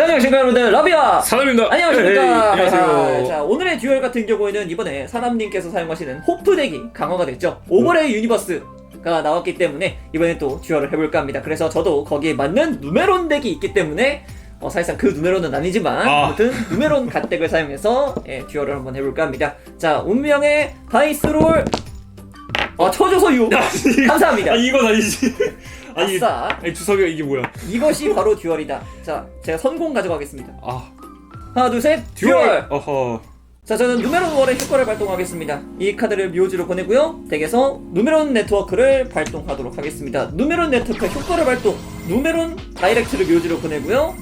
자, 안녕하십니까 여러분들. 러비아 사람입니다. 안녕하십니까. 에이, 안녕하세요. 자 오늘의 듀얼 같은 경우에는 이번에 사람님께서 사용하시는 호프 덱이 강화가 됐죠. 오버레이 유니버스 가 나왔기 때문에 이번에 또 듀얼을 해볼까 합니다. 그래서 저도 거기에 맞는 누메론 덱이 있기 때문에 어, 사실상 그 누메론은 아니지만 아. 아무튼 누메론 갓덱을 사용해서 예, 듀얼을 한번 해볼까 합니다. 자 운명의 다이스롤. 아 초조소유. 감사합니다. 아 이건 아니지. 아니, 아싸. 아니 주석이가 이게 뭐야? 이것이 바로 듀얼이다. 자 제가 선공 가져가겠습니다. 아. 하나 둘 셋 듀얼! 듀얼. 어허. 자 저는 누메론 월의 효과를 발동하겠습니다. 이 카드를 묘지로 보내고요. 덱에서 누메론 네트워크를 발동하도록 하겠습니다. 누메론 네트워크 효과를 발동! 누메론 다이렉트를 묘지로 보내고요.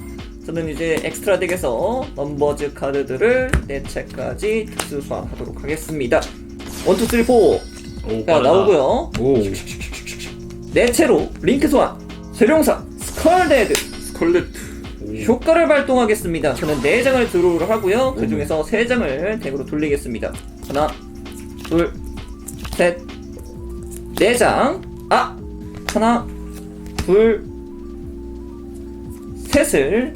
저는 이제 엑스트라 덱에서 넘버즈 카드들을 4채까지 특수 소환하도록 하겠습니다. 1, 2, 3, 4 오, 빠르다. 나오고요. 오. 4채로 링크 소환 세룡사 스컬데드 스컬레트. 오. 효과를 발동하겠습니다. 저는 4장을 드로우를 하고요. 그 중에서 3장을 덱으로 돌리겠습니다. 하나, 둘, 셋, 4장. 아! 하나, 둘, 셋을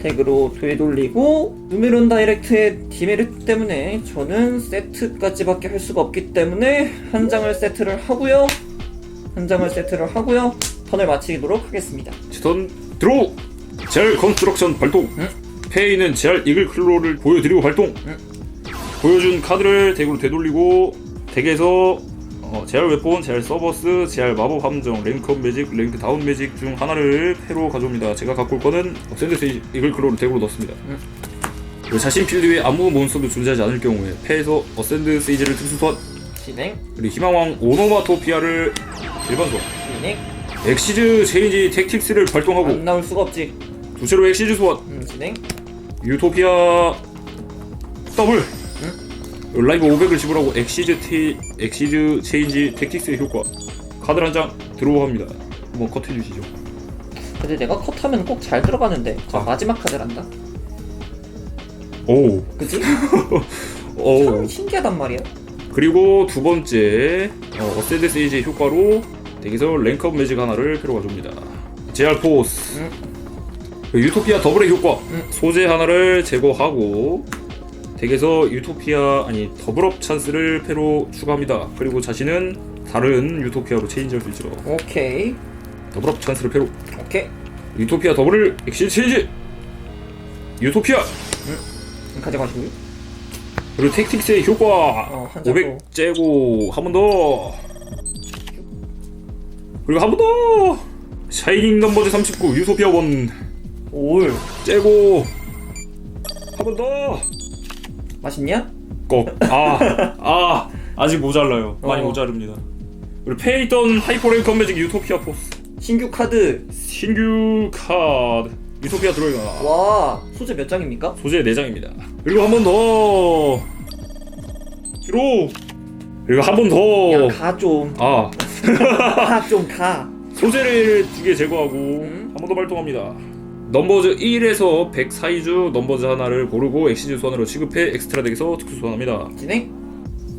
덱으로 되돌리고 누메론 다이렉트의 디메리트 때문에 저는 세트까지밖에 할 수가 없기 때문에 한 장을 세트를 하고요. 한 장을 세트를 하고요. 턴을 마치도록 하겠습니다. 지턴 드로우. 젤 컨스트럭션 발동. 응? 페이는 젤 이글 클로를 보여드리고 발동. 응? 보여준 카드를 덱으로 되돌리고 덱에서 어, 제알 웨폰, 제알 서버스, 제알 마법 함정, 랭크업 매직, 랭크 다운 매직 중 하나를 패로 가져옵니다. 제가 갖고 올 거는 샌드스 이글 클로를 덱으로 넣습니다. 응. 그리고 자신 필드 위에 아무 몬스터도 존재하지 않을 경우에 패에서 어센드 세이지를 특수 소환 진행, 그리고 희망왕 오노마토피아를 일반 소환 진행. 엑시즈 체인지 택틱스를 발동하고 안 나올 수가 없지. 두채로 엑시즈 소환 음, 진행. 유토피아 더블 라이브 500을 지불하고 엑시즈 테 엑시즈 체인지 택틱스의 효과 카드 한 장 드로우합니다 한번 컷해 주시죠 근데 내가 컷하면 꼭 잘 들어가는데. 자, 아. 마지막 카드란다. 오 그치? 오참 신기하단 말이야. 그리고 두 번째 어, 어센드 세이지의 효과로 덱에서 랭크업 매직 하나를 필요 가져옵니다 제알 포스 응. 그 유토피아 더블의 효과 응. 소재 하나를 제거하고 덱에서 유토피아 아니 더블업 찬스를 패로 추가합니다 그리고 자신은 다른 유토피아로 체인지할 수 있죠 오케이. 더블업 찬스를 패로 오케이. 유토피아 더블을 엑시 체인지 유토피아 음, 가져가시고요. 그리고 택틱스의 효과 어, 한 장. 500 째고 한 번 더 그리고 한 번 더 샤이닝 넘버즈 39 유토피아 원 올. 째고 한 번 더 맛있냐? 꼭. 아, 아, 아직 모자라요. 많이 어. 모자릅니다. 그리고 페이 있던 하이퍼랭크 매직 유토피아 포스. 신규 카드. 신규 카드. 유토피아 드로잉. 와, 소재 몇 장입니까? 소재 4장입니다. 그리고 한 번 더. 히로. 그리고 한번 야, 더. 가 좀. 아, 가 좀 가. 소재를 두 개 제거하고 음. 한 번 더 발동합니다. 넘버즈 1에서 100 사이즈 넘버즈 하나를 고르고 엑시즈 소환으로 취급해 엑스트라 덱에서 특수 소환합니다. 진행?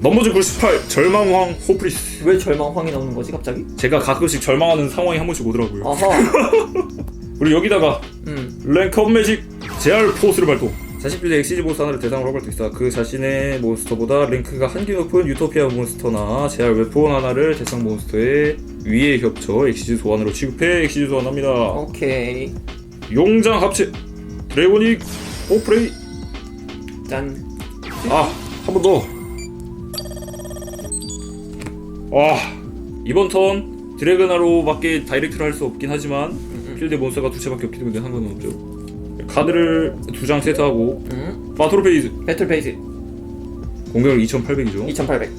넘버즈 98 절망왕 호프리스. 왜 절망황이 나오는 거지, 갑자기? 제가 가끔씩 절망하는 상황이 한 번씩 오더라고요. 아하. 그리고 여기다가 음. 랭크업 매직 제알 포스를 발동. 자신 필드 엑시즈 보스 하나를 대상으로 있어. 그 자신의 몬스터보다 랭크가 한 개 높은 유토피아 몬스터나 제알 웨폰 하나를 대상 몬스터의 위에 겹쳐 엑시즈 소환으로 취급해 엑시즈 소환합니다. 오케이. 용장 합체 드래고닉 오프레이 짠. 아 한 번 더. 와 이번 턴 드래그나로밖에 다이렉트를 할 수 없긴 하지만 음, 필드 몬스터가 두 채밖에 없기 때문에 상관은 없죠. 카드를 두 장 세트하고 음. 바토르 페이즈 배틀 페이지. 공격력 2800이죠. 2800.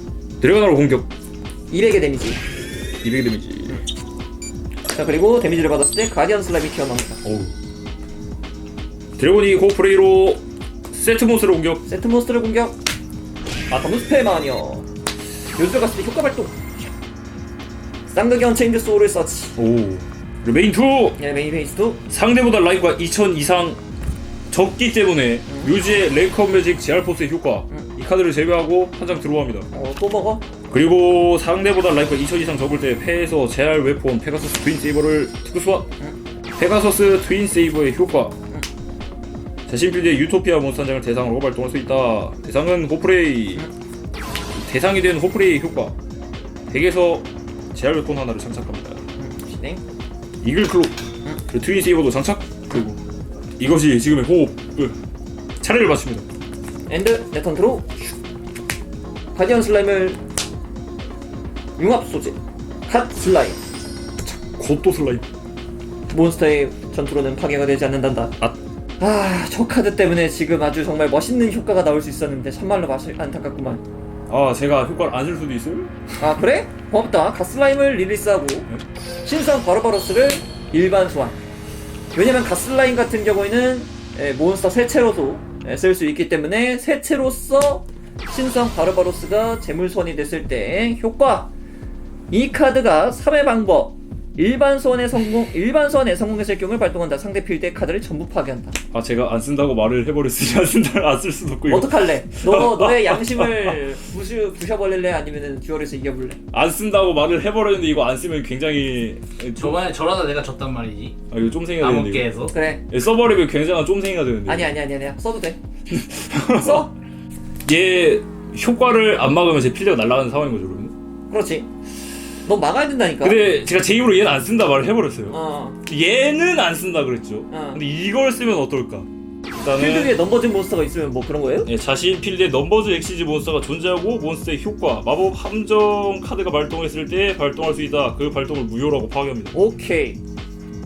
드래그나로 공격 200의 데미지. 200 데미지. 자, 그리고 데미지를 받았을 때 가디언 슬랩이 튀어나옵니다. 어우. 드래곤이 고프레이로 세트 몬스터를 공격. 세트 몬스터를 공격. 아토무 스페 마녀. 요즘 갔을 때 효과 발동. 쌍극이 언체인드 소울을 서치. 오. 메인 2 예, 메인 페이스도 상대보다 라이프가 2000 이상 적기 때문에 뮤지의 랭크업 매직 제알포스의 효과 음. 이 카드를 제외하고 한 장 들어갑니다. 어, 또 먹어. 그리고 상대보다 라이프가 2000 이상 적을 때 패에서 제알 웨폰 페가서스 트윈 세이버를 특수 소환. 음. 페가서스 트윈 세이버의 효과 자신 필드의 유토피아 몬스터 한 장을 대상으로 발동할 수 있다. 대상은 호프레이. 대상이 된 호프레이 효과. 덱에서 제할 웨폰 하나를 장착합니다. 음, 진행. 이글 클로. 그리고 트윈 세이버도 장착. 그리고 이것이 지금의 호흡. 으. 차례를 맞춥니다. 엔드 내 턴트로 슉. 가디언 슬라임을 융합 소재 갓 슬라임 곧또 슬라임. 몬스터의 전투로는 파괴가 되지 않는단다 아. 아 저 카드 때문에 지금 아주 정말 멋있는 효과가 나올 수 있었는데 참말로 안타깝구만 아 제가 효과를 안 쓸 수도 있어요? 아 그래? 고맙다 갓슬라임을 릴리스하고 신성 바로바로스를 일반 소환 왜냐면 갓슬라임 같은 경우에는 에, 몬스터 세체로도 쓸 수 있기 때문에 세체로서 신성 바로바로스가 재물 소환이 됐을 때 효과 이 카드가 3회 방법 일반 소환에 성공 일반 소환에 성공했을 경우 발동한다 상대 필드의 카드를 전부 파괴한다 아 제가 안 쓴다고 말을 해버렸으니 안 쓴다 안쓸 수도 없고 이거 어떡할래? 너 너의 양심을 부수 부셔버릴래 아니면은 듀얼에서 이겨볼래? 안 쓴다고 말을 해버렸는데 이거 안 쓰면 굉장히 좀, 저번에 저러다 내가 졌단 말이지. 아 이거 쫌생이가 되는데 이거. 암흑계에서. 그래 예, 써버리면 굉장한 쫌생이가 되는데 아니 아니 아니 아니야 써도 돼 써? 얘 효과를 안 막으면 제 필드가 날아가는 상황인 거죠 여러분 그렇지 너 막아야 된다니까. 근데 제가 제 입으로 얘는 안 쓴다 말을 해버렸어요. 어. 얘는 안 쓴다 그랬죠. 어. 근데 이걸 쓰면 어떨까? 필드 일단은 위에 넘버진 몬스터가 있으면 뭐 그런 거예요? 예, 자신 필드에 넘버즈 엑시즈 몬스터가 존재하고 몬스터의 효과 마법 함정 카드가 발동했을 때 발동할 수 있다. 그 발동을 무효라고 파괴합니다. 오케이.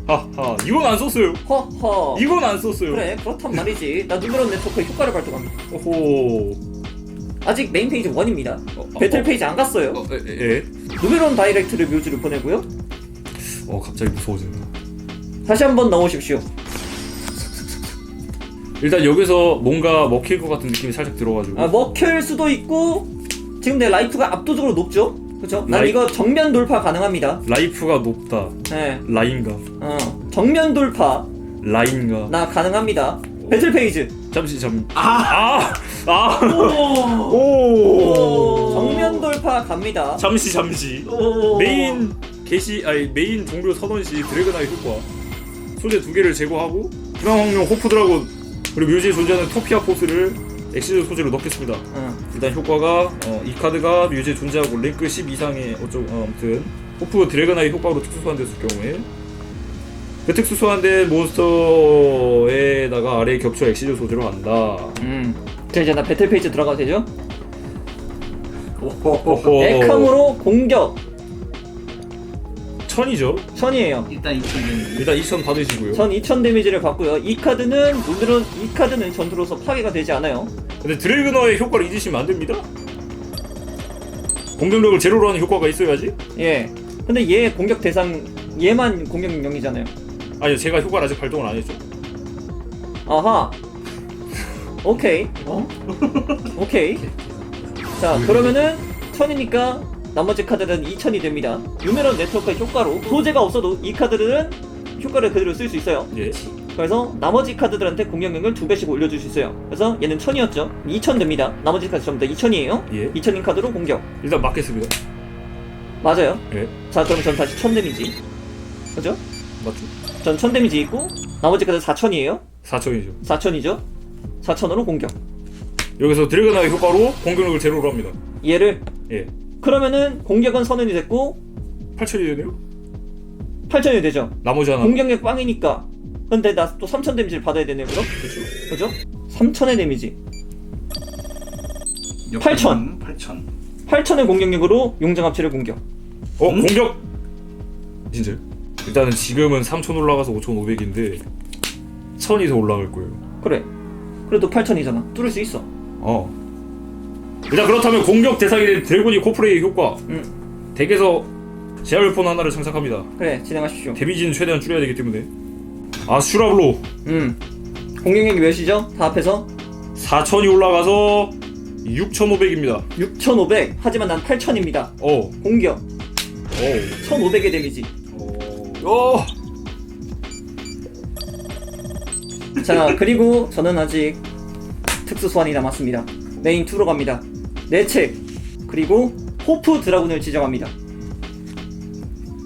하하 이건 안 썼어요. 허허. 이건 안 썼어요. 그래 그렇단 말이지. 나 누메론 네트워크의 효과를 발동합니다. 오호. 아직 메인 페이지 1입니다. 어, 배틀 어, 페이지 안 갔어요. 어, 예, 예. 누메론 다이렉트를 묘지로 보내고요. 어 갑자기 무서워진다 다시 한번 넣으십시오. 일단 여기서 뭔가 먹힐 것 같은 느낌이 살짝 들어가지고. 아, 먹힐 수도 있고 지금 내 라이프가 압도적으로 높죠? 그쵸? 난 라이- 이거 정면 돌파 가능합니다. 라이프가 높다. 네. 라인가? 어, 정면 돌파. 라인가? 나 가능합니다 배틀 페이지 잠시 잠 아! 아! 아! 오! 오! 정면 돌파 갑니다 잠시 잠시 오! 메인 게시 아니 메인 종료 선언 시 드래그나의 효과 소재 두 개를 제거하고 분황 확률 호프 드라곤 그리고 뮤지에 존재하는 토피아 포스를 엑시즈 소재로 넣겠습니다 어. 일단 효과가 어, 이 카드가 뮤지에 존재하고 랭크 10 이상의 어쩌 어, 아무튼 호프 드래그나의 효과로 특수 소환됐을 경우에 그 특수 소환된 몬스터에다가 아래 겹쳐 엑시즈 소재로 한다. 음. 자 이제 나 배틀 페이지 들어가도 되죠? 어허. 에캄으로 공격. 천이죠? 천이에요. 일단 이쪽은 일단 2천 받으시고요. 전 2000 데미지를 받고요. 이 카드는 물론 이 카드는 전투로서 파괴가 되지 않아요. 근데 드래그너의 효과를 잊으시면 안 됩니다. 공격력을 제로로 하는 효과가 있어야지. 예. 근데 얘 공격 대상 얘만 공격 능력이잖아요 아니요, 제가 효과를 아직 발동을 안 했죠. 아하 오케이 어? 오케이 자 그러면은 1000이니까 나머지 카드는 2000이 됩니다 유메론 네트워크의 효과로 소재가 없어도 이 카드들은 효과를 그대로 쓸 수 있어요 예. 그래서 나머지 카드들한테 공격력을 두 배씩 올려줄 수 있어요 그래서 얘는 1000이었죠 2000 됩니다 나머지 카드 전부 다 2000이에요 예. 2000인 카드로 공격 일단 맞겠습니다. 맞아요 예. 자 그럼 전 다시 1000 데미지 그죠? 맞죠? 전1000 데미지 있고 나머지 카드 4000이에요 4천이죠. 4000이죠 4000으로 공격 여기서 드래그너의 효과로 공격력을 제로로 합니다. 얘를 예. 그러면은 공격은 선언이 됐고 8천이 되네요. 8000이 되죠 나머지 하나. 공격력 빵이니까 근데 나 또 3000 데미지를 받아야 되네요 그럼? 그죠? 3000의 데미지 8천. 8천. 8000의 공격력으로 용장 합체를 공격 어, 공격. 진짜요? 일단은 지금은 3천 올라가서 5,500인데 1,000이 더 올라갈 거예요. 그래 그래도 8000이잖아 뚫을 수 있어 어. 일단 그렇다면 공격 대상이 된 드래곤이 코프레이 효과. 응 덱에서 제할 폰 하나를 장착합니다. 그래 진행하십시오 데미지는 최대한 줄여야 되기 때문에 아 슈라블로 음 공격력이 몇이죠? 다 합해서 4천이 올라가서 6,500입니다 6500 하지만 난 8000입니다 어. 공격 어. 1500의 데미지 어. 자 그리고 저는 아직 특수 소환이 남았습니다 메인 2로 갑니다 내책 그리고 호프 드라군을 지정합니다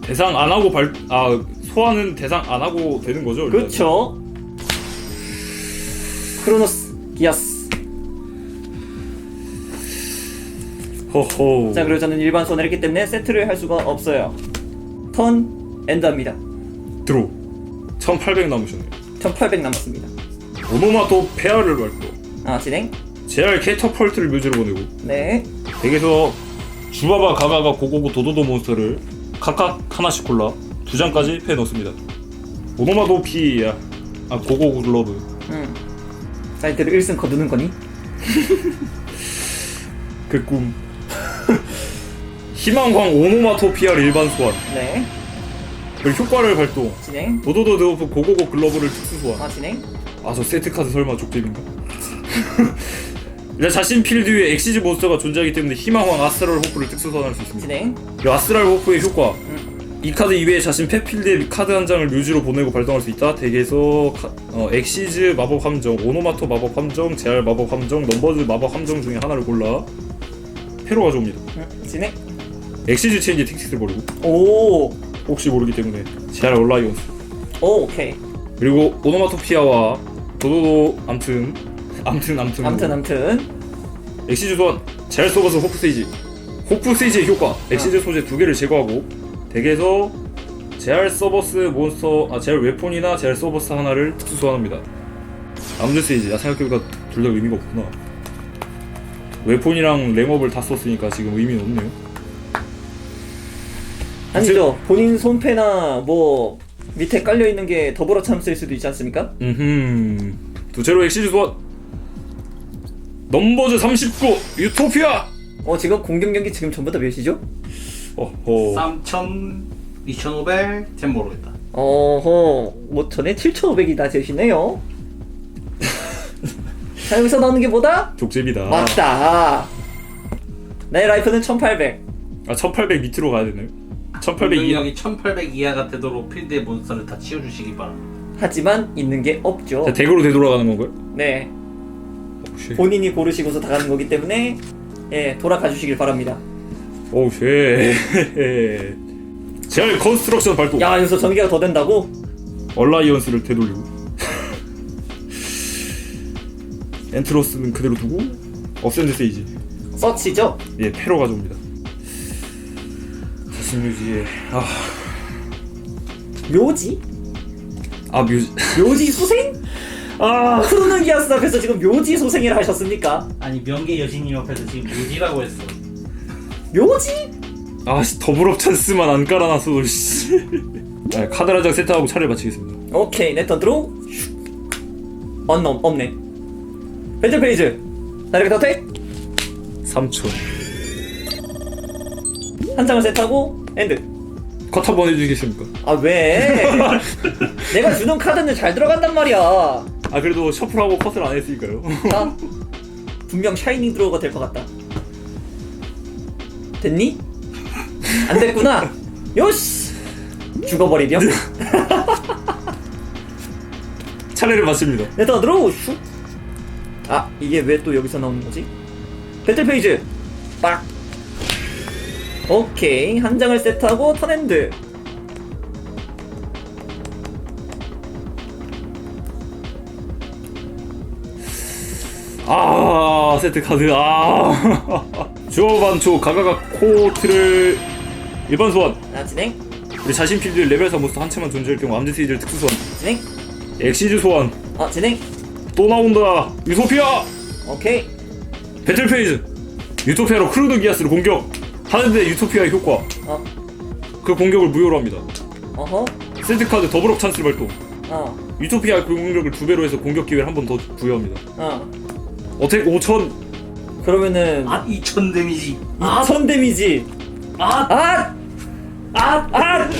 대상 안 하고 발 아 소환은 대상 안 하고 되는 거죠? 일단? 그쵸 크로노스 기아스 허허. 자 그리고 저는 일반 소환을 했기 때문에 세트를 할 수가 없어요 턴 엔드합니다 드로. 1800 남으셨네요. 1800 남았습니다 오노마토 페아를 밟고. 아 진행 제알 캐터펄트를 묘지로 보내고. 네 덱에서 주바바 가가가 고고고 도도도 몬스터를 각각 하나씩 골라 두 장까지 패 넣습니다. 오노마도 피야 아 고고고 글러브 음. 사이트를 1승 거두는 거니? 그 꿈. 희망광 오노마토피아를 일반 소환 네 그리고 효과를 발동. 진행? 도도도 드오프 고고고 글러브를 특수 소환. 아 진행? 아 저 세트 카드 설마 족집인가? 일단 자신 필드 위에 엑시즈 몬스터가 존재하기 때문에 희망왕 아스트랄 호프를 특수 소환할 수 있습니다. 진행? 이 아스트랄 호프의 효과. 음. 이 카드 이외에 자신 패필드에 카드 한 장을 묘지로 보내고 발동할 수 있다. 덱에서 카- 어, 엑시즈 마법 함정, 오노마토 마법 함정, 제알 마법 함정, 넘버즈 마법 함정 중에 하나를 골라 패로 가져옵니다. 음. 진행? 엑시즈 체인지 틱틱을 버리고. 오 혹시 모르기 때문에 제알 올라이온스 오, 오케이. 그리고 오노마토피아와 도도도 암튼 암튼 암튼. 암튼 암튼. 엑시즈 소환 제알 서버스 호프 세이지. 호프 세이지의 효과 엑시즈 아. 소재 두 개를 제거하고 덱에서 제알 서버스 몬스터 아 제알 웨폰이나 제알 서버스 하나를 특수 소환합니다. 암드 세이지. 아 생각해보니까 둘 다 의미가 없구나. 웨폰이랑 랭업을 다 썼으니까 지금 의미는 없네요 아니죠 본인 손패나 뭐 밑에 깔려 있는 게 더불어 참쓸 수도 있지 않습니까? 음흠 두째로 엑시즈 소환 넘버즈 39 유토피아 어 지금 공격 경기 지금 전부 다 몇이죠? 어허 3,000, 2,500, 쟨 모르겠다. 어허 5천에 7,500이 다 되시네요 자 여기서 나오는 게 뭐다? 족제비다 맞다 내 라이프는 1800 아 1800 밑으로 가야 되나요? 1800 이하? 공격력이 1,800 이하가 되도록 필드의 몬스터를 다 치워주시기 바랍니다. 하지만 있는 게 없죠. 자, 덱으로 되돌아가는 건가요? 네. 오쉣 본인이 고르시고서 다 가는 거기 때문에 예 돌아가 주시길 바랍니다. 오쉣 제알 컨스트럭션 발동. 야 여기서 전개가 더 된다고? 얼라이언스를 되돌리고. 엔트로스는 그대로 두고 업센드 세이지. 서치죠? 예 패로 가져옵니다 자신 뮤지에 아, 묘지? 아 뮤지. 묘지 소생? 아. 크로는 기아스 앞에서 지금 묘지 소생이라 하셨습니까? 아니 명계 여신님 옆에서 지금 묘지라고 했어. 묘지? 아 씨 더블업 찬스만 안 깔아놨어도 씨. 아, 카드 한 장 세트하고 차를 마치겠습니다. 오케이 내턴 드로우 언넘 없네. 배틀 페이즈. 다이렉트 어택? 3초 한 장을 세트하고 엔드 컷 한번 해주시겠습니까? 아 왜? 내가 주는 카드는 잘 들어간단 말이야 아 그래도 셔플하고 컷을 안 했으니까요 자 분명 샤이닝 드로우가 될 것 같다 됐니? 안 됐구나 요시 죽어버리렴 차례를 마칩니다 내턴 드로우 슉. 아 이게 왜 또 여기서 나오는 거지? 배틀 페이지 빡 오케이. 한 장을 세트하고 턴핸드. 아 세트 카드. 아. 주어반초 가가가 코트를 일반 소환. 아 진행. 우리 자신 필드 레벨 3 몬스터 한 채만 존재할 경우 암드 시즈를 특수 소환. 진행. 엑시즈 소환. 아 진행. 또 나온다. 유토피아. 오케이. 배틀 페이즈. 유토피아로 크루드 기아스를 공격 하는데 유토피아의 효과 어 그 공격을 무효로 합니다 어허 세트 카드 더블업 찬스를 발동 어 유토피아 그 공격을 두 배로 해서 공격 기회를 한 번 더 부여합니다 어. 어택 5000 그러면은 아 2,000 데미지. 2천 데미지 아 아! 아! 아!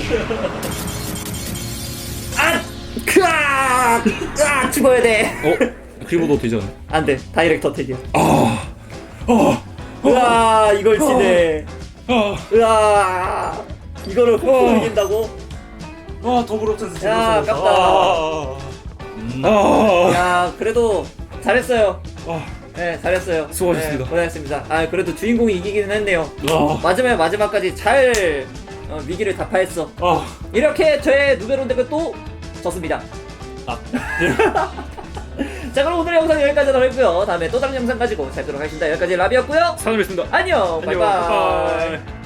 아! 크아! 아! 죽어야 돼. 어? 크리보도 되잖아 안 돼. 다이렉터 택이야. 아, 아, 으아, 이걸 치네. 아, 으아. 이거를 훅 어. 이긴다고? 아 더블업 찬스 야, 아깝다. 아, 음, 아, 야, 그래도 잘했어요. 아, 네, 잘했어요. 수고하셨습니다. 네, 고생했습니다. 아, 그래도 주인공이 이기기는 했네요. 아, 마지막 마지막까지 잘 어, 위기를 타파했어. 아, 이렇게 저의 누베론 덱은 또 졌습니다. 아. 자 그럼 오늘 영상 여기까지 하도록 하고요 다음에 또 다른 영상 가지고 찾도록 하겠습니다 여기까지 라비였고요 산업했습니다. 안녕 안녕. 바이바이 바이바이.